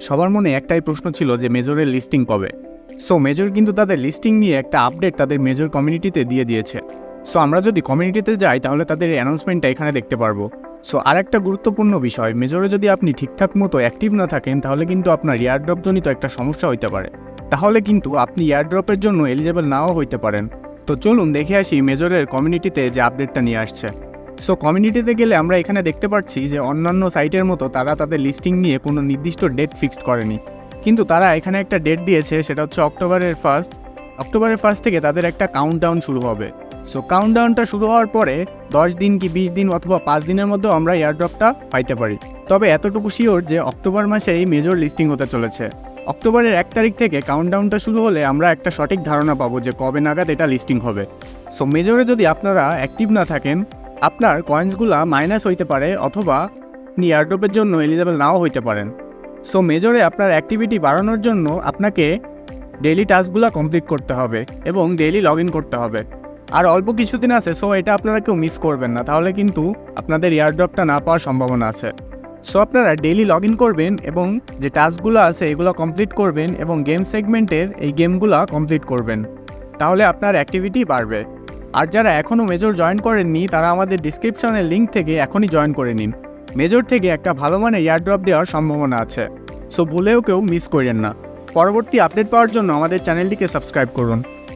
সবার মনে একটাই প্রশ্ন ছিল যে মেজরের লিস্টিং কবে। সো মেজর কিন্তু তাদের লিস্টিং নিয়ে একটা আপডেট তাদের মেজর কমিউনিটিতে দিয়ে দিয়েছে। সো আমরা যদি কমিউনিটিতে যাই, তাহলে তাদের অ্যানাউন্সমেন্টটা এখানে দেখতে পারব। সো আর একটা গুরুত্বপূর্ণ বিষয়, মেজরে যদি আপনি ঠিকঠাক মতো অ্যাক্টিভ না থাকেন, তাহলে কিন্তু আপনার ইয়ারড্রপ জনিত একটা সমস্যা হইতে পারে। তাহলে কিন্তু আপনি ইয়ারড্রপের জন্য এলিজেবল নাও হইতে পারেন। তো চলুন দেখে আসি মেজরের কমিউনিটিতে যে আপডেটটা নিয়ে আসছে। সো কমিউনিটিতে গেলে আমরা এখানে দেখতে পাচ্ছি যে অন্যান্য সাইটের মতো তারা তাদের লিস্টিং নিয়ে কোনো নির্দিষ্ট ডেট ফিক্সড করেনি। কিন্তু তারা এখানে একটা ডেট দিয়েছে, সেটা হচ্ছে অক্টোবরের ফার্স্ট অক্টোবরের ফার্স্ট থেকে তাদের একটা কাউন্টডাউন শুরু হবে। সো কাউন্টডাউনটা শুরু হওয়ার পরে দশ দিন কি বিশ দিন অথবা পাঁচ দিনের মধ্যেও আমরা এয়ারড্রপটা পাইতে পারি। তবে এতটুকু শিওর যে অক্টোবর মাসে এই মেজর লিস্টিং হতে চলেছে। অক্টোবরের এক তারিখ থেকে কাউন্টডাউনটা শুরু হলে আমরা একটা সঠিক ধারণা পাবো যে কবে নাগাদ এটা লিস্টিং হবে। সো মেজরে যদি আপনারা অ্যাক্টিভ না থাকেন আপনার কয়েন্সগুলা মাইনাস হইতে পারে অথবা আপনি এয়ারড্রপের জন্য এলিজেবল নাও হইতে পারেন। সো মেজরে আপনার অ্যাক্টিভিটি বাড়ানোর জন্য আপনাকে ডেইলি টাস্কগুলো কমপ্লিট করতে হবে এবং ডেইলি লগ ইন করতে হবে। আর অল্প কিছুদিন আছে সো এটা আপনারা কেউ মিস করবেন না। তাহলে কিন্তু আপনাদের এয়ারড্রপটা না পাওয়ার সম্ভাবনা আছে। সো আপনারা ডেইলি লগ ইন করবেন এবং যে টাস্কগুলো আছে, এগুলো কমপ্লিট করবেন এবং গেম সেগমেন্টের এই গেমগুলো কমপ্লিট করবেন। তাহলে আপনার অ্যাক্টিভিটি বাড়বে। আর যারা এখনও মেজর জয়েন করেননি, তারা আমাদের ডিসক্রিপশনের লিঙ্ক থেকে এখনই জয়েন করে নিন। মেজর থেকে একটা ভালো মানের এয়ারড্রপ দেওয়ার সম্ভাবনা আছে। সো ভুলেও কেউ মিস করেন না। পরবর্তী আপডেট পাওয়ার জন্য আমাদের চ্যানেলটিকে সাবস্ক্রাইব করুন।